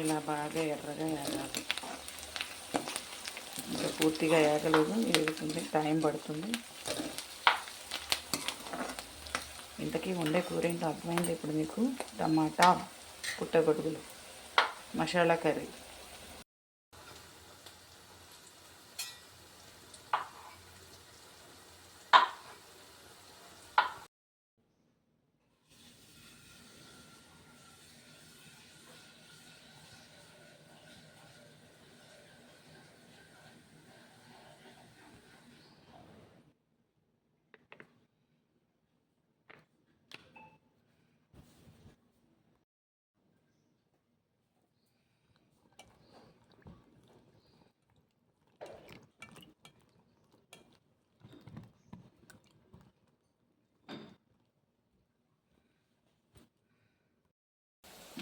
ఇలా బాగా ఎర్రగా వేగాలి ఇంకా పూర్తిగా వేగలేదు వేగుతుంది టైం పడుతుంది. ఇంతకీ ఉండే కూర ఏంటో అర్థమైంది ఇప్పుడు మీకు టమాటా పుట్టగొడుగులు మసాలా కర్రీ.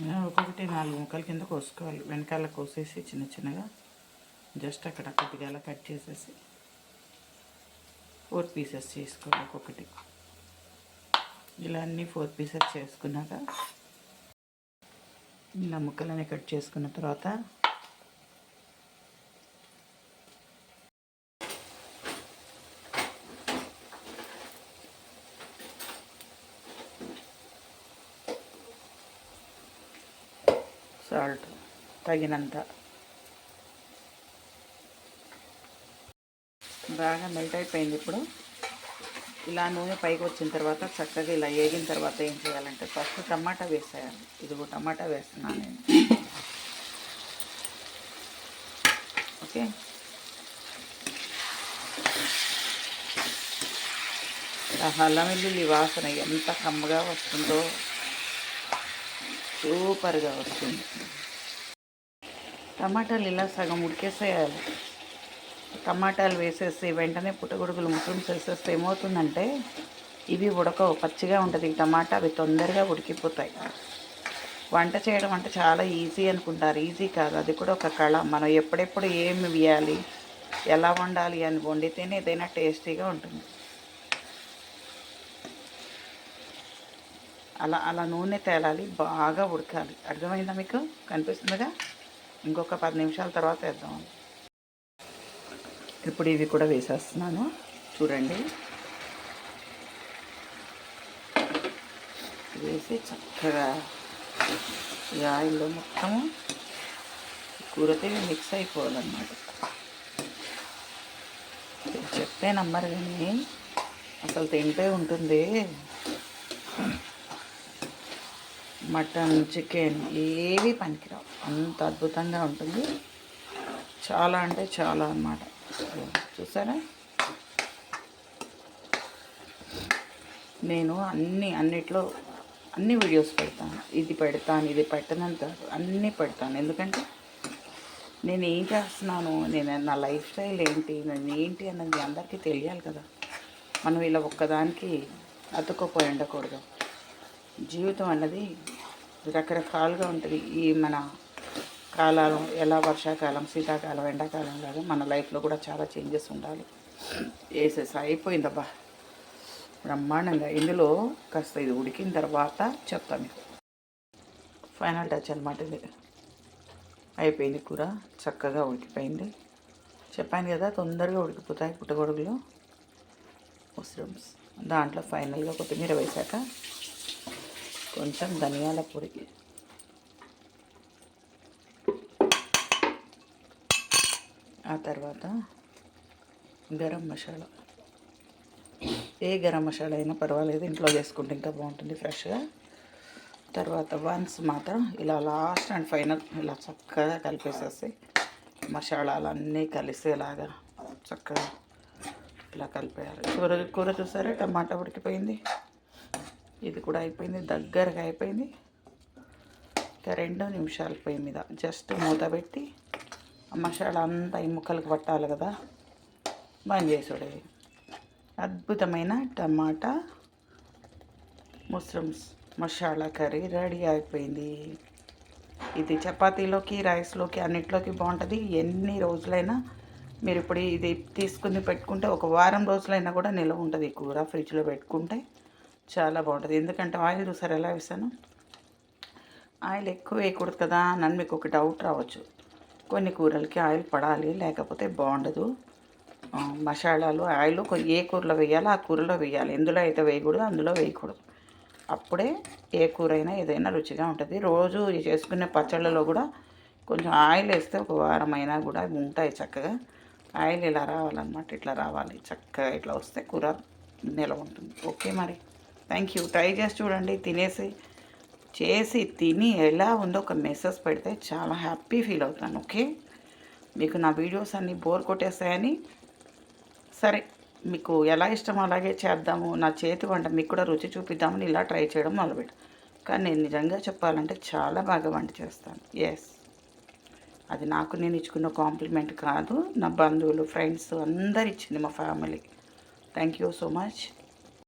ఒకటి నాలుగు ముక్కల కింద కోసుకోవాలి. వెనకాల కోసేసి చిన్న చిన్నగా జస్ట్ అక్కడ కొద్దిగా అలా కట్ చేసేసి ఫోర్ పీసెస్ చేసుకోవాలి ఒక్కొక్కటి. ఇలా అన్నీ ఫోర్ పీసెస్ చేసుకున్నాక ఇలా ముక్కలని కట్ చేసుకున్న తర్వాత సాల్ట్ తగినంత. బాగా మెల్ట్ అయిపోయింది ఇప్పుడు. ఇలా నూనె పైకి వచ్చిన తర్వాత చక్కగా ఇలా వేగిన తర్వాత ఏం చేయాలంటే ఫస్ట్ టమాటా వేసేయాలి. ఇదిగో టమాటా వేస్తున్నాను నేను. ఓకే? అల్లం వెల్లుల్లి వాసన ఎంత కమ్మగా వస్తుందో. సూపర్గా వస్తుంది. టమాటాలు ఇలా సగం ఉడికేసేయాలి. టమాటాలు వేసేసి వెంటనే పుట్టగొడుగులు ముస్లిమ్స్ వేసేస్తే ఏమవుతుందంటే ఇవి ఉడకవు పచ్చిగా ఉంటుంది. ఈ టమాటా అవి తొందరగా ఉడికిపోతాయి. వంట చేయడం అంటే చాలా ఈజీ అనుకుంటారు. ఈజీ కాదు. అది కూడా ఒక కళ. మనం ఎప్పుడెప్పుడు ఏమి వేయాలి ఎలా వండాలి అని వండితేనే ఏదైనా టేస్టీగా ఉంటుంది. అలా అలా నూనె తేలాలి బాగా ఉడకాలి. అర్థమైందా మీకు? కనిపిస్తుందిగా? ఇంకొక పది నిమిషాల తర్వాత వేద్దాం. ఇప్పుడు ఇవి కూడా వేసేస్తున్నాను. చూడండి. వేసి చక్కగా ఈ ఆయిల్లో మొత్తము కూరతో ఇవి మిక్స్ అయిపోవాలన్నమాట. చెప్తే నమ్మరు కానీ అసలు తింటే ఉంటుంది. మటన్ చికెన్ ఏవి పనికిరావు. అంత అద్భుతంగా ఉంటుంది. చాలా అంటే చాలా అన్నమాట. చూసారా? నేను అన్ని అన్నిట్లో అన్ని వీడియోస్ పెడతాను. ఇది పెడతాను ఇది పెట్టనంత అన్నీ పెడతాను. ఎందుకంటే నేను ఏం చేస్తున్నాను? నేను నా లైఫ్ స్టైల్ ఏంటి? నేను ఏంటి అన్నది అందరికీ తెలియాలి కదా. మనం ఇలా ఒక్కదానికి అతుక్కుపోయి ఉండకూడదు. జీవితం అన్నది రకరకాలుగా ఉంటుంది. ఈ మన కాలాలు ఎలా వర్షాకాలం శీతాకాలం ఎండాకాలం లాగా మన లైఫ్లో కూడా చాలా చేంజెస్ ఉండాలి. వేసేసి అయిపోయిందబ్బా. బ్రహ్మాండంగా. ఇందులో కాస్త ఇది ఉడికిన తర్వాత చెప్తాను మీకు. ఫైనల్ టచ్ అనమాట ఇది. అయిపోయింది కూర. చక్కగా ఉడికిపోయింది. చెప్పాను కదా తొందరగా ఉడికిపోతాయి పుట్టగొడుగులు. మష్రూమ్స్. దాంట్లో ఫైనల్గా కొత్తిమీర వేశాక కొంచెం ధనియాల పొడి. ఆ తర్వాత గరం మసాలా. ఏ గరం మసాలా అయినా పర్వాలేదు ఇంట్లో చేసుకుంటే ఇంకా బాగుంటుంది ఫ్రెష్గా. తర్వాత వన్స్ మాత్రం ఇలా లాస్ట్ అండ్ ఫైనల్ ఇలా చక్కగా కలిపేసేసి మసాలాలన్నీ కలిసేలాగా చక్కగా ఇలా కలిపేయాలి. కూర కూర చూసారా? టమాటా ఉడికిపోయింది. ఇది కూడా అయిపోయింది దగ్గరగా అయిపోయింది. ఇంకా రెండు నిమిషాలు పొయ్యి మీద జస్ట్ మూత పెట్టి మసాలా అంతా ఈ ముక్కలకు పట్టాలి కదా. బంద్ చేసుడే. అద్భుతమైన tomato mushrooms masala curry ready అయిపోయింది. ఇది చపాతీలోకి రైస్లోకి అన్నిట్లోకి బాగుంటుంది. ఎన్ని రోజులైనా మీరు ఇప్పుడు ఇది తీసుకుని పెట్టుకుంటే ఒక వారం రోజులైనా కూడా నిల్వ ఉంటుంది. ఈ కూర ఫ్రిడ్జ్లో పెట్టుకుంటే చాలా బాగుంటుంది. ఎందుకంటే ఆయిల్ చూసారు ఎలా వేసాను? ఆయిల్ ఎక్కువ వేయకూడదు కదా నన్ను మీకు ఒక డౌట్ రావచ్చు. కొన్ని కూరలకి ఆయిల్ పడాలి లేకపోతే బాగుండదు. మసాలాలు ఆయిల్ ఏ కూరలో వేయాలో ఆ కూరలో వేయాలి. ఎందులో అయితే వేయకూడదు అందులో వేయకూడదు. అప్పుడే ఏ కూర అయినా ఏదైనా రుచిగా ఉంటుంది. రోజు చేసుకునే పచ్చళ్ళలో కూడా కొంచెం ఆయిల్ వేస్తే ఒక వారం అయినా కూడా ఉంటాయి చక్కగా. ఆయిల్ ఇలా రావాలన్నమాట. ఇట్లా రావాలి. చక్కగా ఇట్లా వస్తే కూర నిలవ ఉంటుంది. ఓకే మరి. థ్యాంక్ యూ ట్రై చేసి చూడండి. తినేసి చేసి తిని ఎలా ఉందో ఒక మెసేజ్ పెడితే చాలా హ్యాపీ ఫీల్ అవుతాను. ఓకే మీకు నా వీడియోస్ అన్నీ బోర్ కొట్టేస్తాయని. సరే మీకు ఎలా ఇష్టమో అలాగే చేద్దాము. నా చేతి వంట మీకు కూడా రుచి చూపిద్దామని ఇలా ట్రై చేయడం మొదలుపెట్టు. కానీ నేను నిజంగా చెప్పాలంటే చాలా బాగా వంట చేస్తాను. ఎస్ అది నాకు నేను ఇచ్చుకున్న కాంప్లిమెంట్ కాదు. నా బంధువులు ఫ్రెండ్స్ అందరు ఇచ్చింది మా family thank you so much